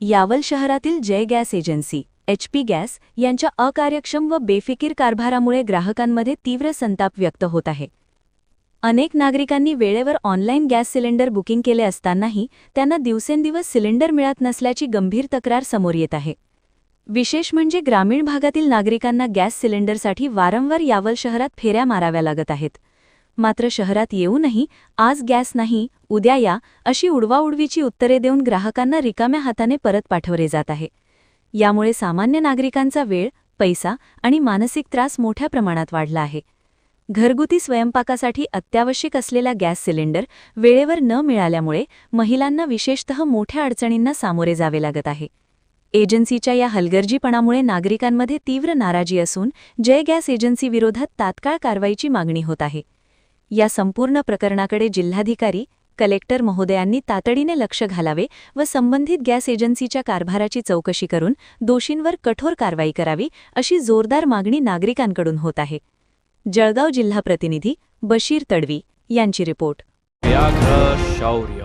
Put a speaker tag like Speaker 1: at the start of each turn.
Speaker 1: यावल शहरातील Jai gas agency H P gas यांच्या अकार्यक्षम व बेफिकीर कारभारामुळे ग्राहकांमध्ये तीव्र संताप व्यक्त होत आहे. अनेक नागरिकांनी वेळेवर ऑनलाईन गॅस सिलेंडर बुकिंग केले असतानाही त्यांना दिवसेंदिवस सिलेंडर मिळत नसल्याची गंभीर तक्रार समोर येत आहे. विशेष म्हणजे ग्रामीण भागातील नागरिकांना गॅस सिलेंडरसाठी वारंवार यावल शहरात फेऱ्या माराव्या लागत आहेत. मात्र शहरात येऊनही आज गॅस नाही उद्या या अशी उडवाउडवीची उत्तरे देऊन ग्राहकांना रिकाम्या हाताने परत पाठवले जात आहे. यामुळे सामान्य नागरिकांचा वेळ पैसा आणि मानसिक त्रास मोठ्या प्रमाणात वाढला आहे. घरगुती स्वयंपाकासाठी अत्यावश्यक असलेला गॅस सिलेंडर वेळेवर न मिळाल्यामुळे महिलांना विशेषतः मोठ्या अडचणींना सामोरे जावे लागत आहे. एजन्सीच्या या हलगर्जीपणामुळे नागरिकांमध्ये तीव्र नाराजी असून जय गॅस एजन्सीविरोधात तात्काळ कारवाईची मागणी होत आहे. या संपूर्ण प्रकरणाकडे जिल्हाधिकारी कलेक्टर महोदयांनी तातडीने लक्ष घालावे व संबंधित गॅस एजन्सीच्या कारभाराची चौकशी करून दोषींवर कठोर कारवाई करावी अशी जोरदार मागणी नागरिकांकडून होत आहे. जळगाव जिल्हा प्रतिनिधी बशीर तडवी यांची रिपोर्ट.
Speaker 2: शौर्य.